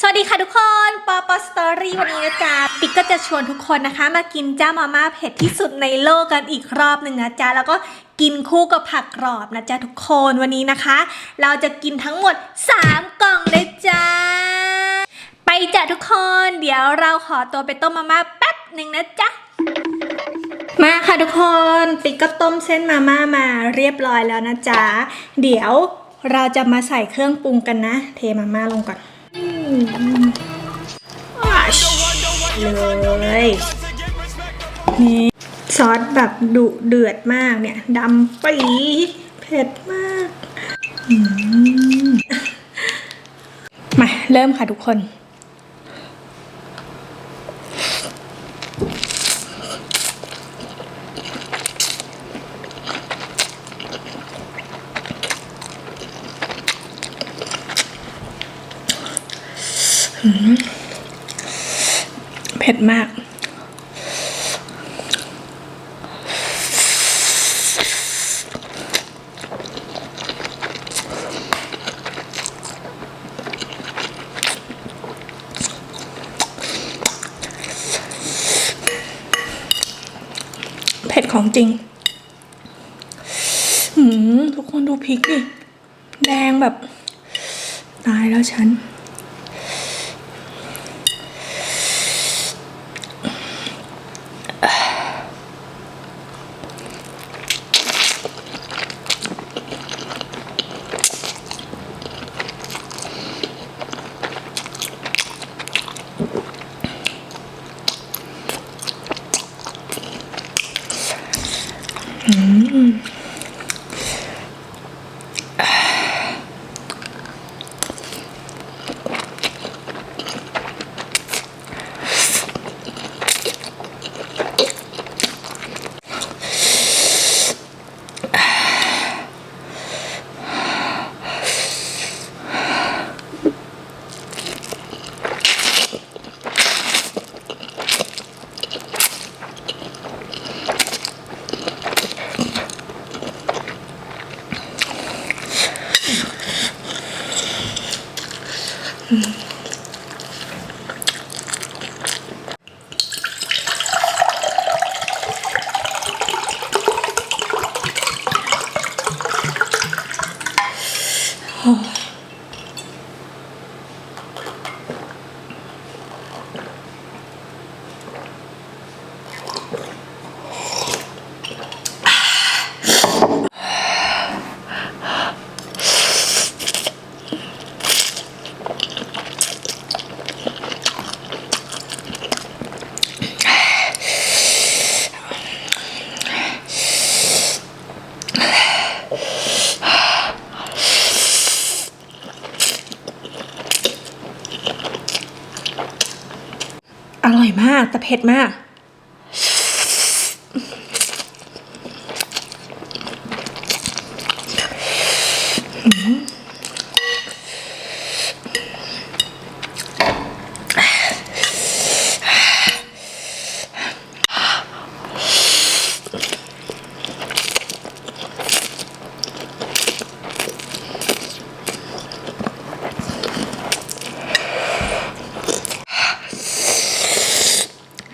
สวัสดีค่ะทุกคนปอปอสตอรี่วันนี้นะจ๊ะปิ๊กก็จะชวนทุกคนนะคะ มากินจ้ามาม่าเผ็ดที่สุดในโลกกันอีกรอบหนึ่งนะจ๊ะแล้วก็กินคู่กับผักกรอบนะจ๊ะทุกคนวันนี้นะคะ เราจะกินทั้งหมด 3 กล่องเลยจ้าไปจ้ะทุกคนเดี๋ยวเราขอตัวไปต้มมาม่าแป๊บหนึ่งนะจ๊ะมาค่ะทุกคนปิ๊กก็ต้มเส้นมาม่ามาเรียบร้อยแล้วนะจ๊ะ เดี๋ยว เราจะมาใส่เครื่องปรุงกันนะ เทมาม่าลงก่อนเลยนี่ซอสแบบดุเดือดมากเนี่ยดำปี๊เผ็ดมากมาเริ่มค่ะทุกคน เผ็ดมาก เผ็ดของจริง หืม ทุกคนดูพริกดิ แดงแบบ ตายแล้วฉัน 嗯。 แต่เผ็ดมาก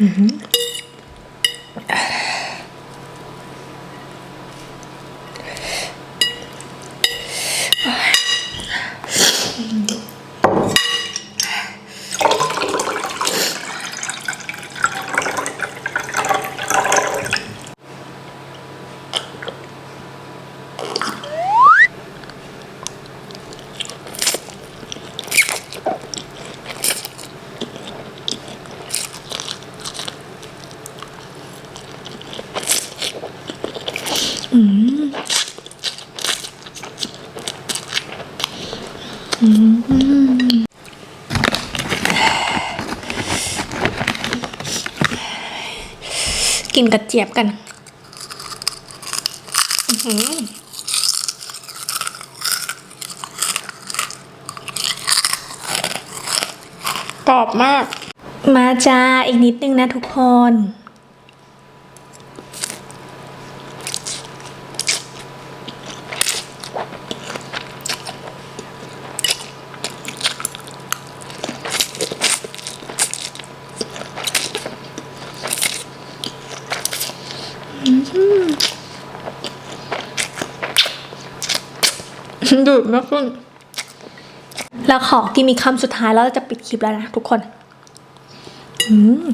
แต่ เผ็ดมกินกระเจี๊ยบกัน อือหือกรอบมาก มาจ้าอีกนิดนึงนะทุกคน ดูดมากขึ้นแล้วขอกินมีกคำสุดท้ายแล้วเราจะปิดคลิปแล้วนะทุกคน อืม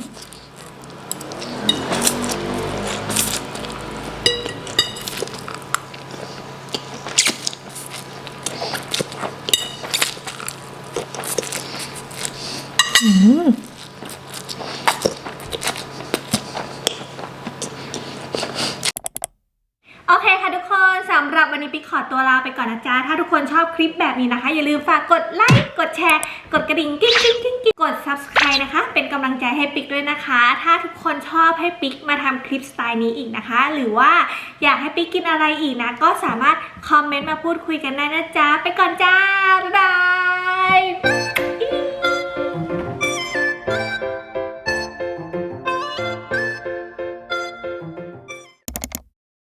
วันนี้ปิ๊กขอตัวลาไปก่อนนะจ๊ะ ถ้าทุกคนชอบคลิปแบบนี้นะคะ อย่าลืมฝากกดไลค์ กดแชร์ กดกระดิ่งกิ๊งกิ๊งกิ๊งกิ๊งกด subscribe นะคะ เป็นกำลังใจให้ปิ๊กด้วยนะคะ ถ้าทุกคนชอบให้ปิ๊กมาทำคลิปสไตล์นี้อีกนะคะ หรือว่าอยากให้ปิ๊กกินอะไรอีกนะ ก็สามารถคอมเมนต์มาพูดคุยกันได้นะจ๊ะ ไปก่อนจ้า บ๊ายบาย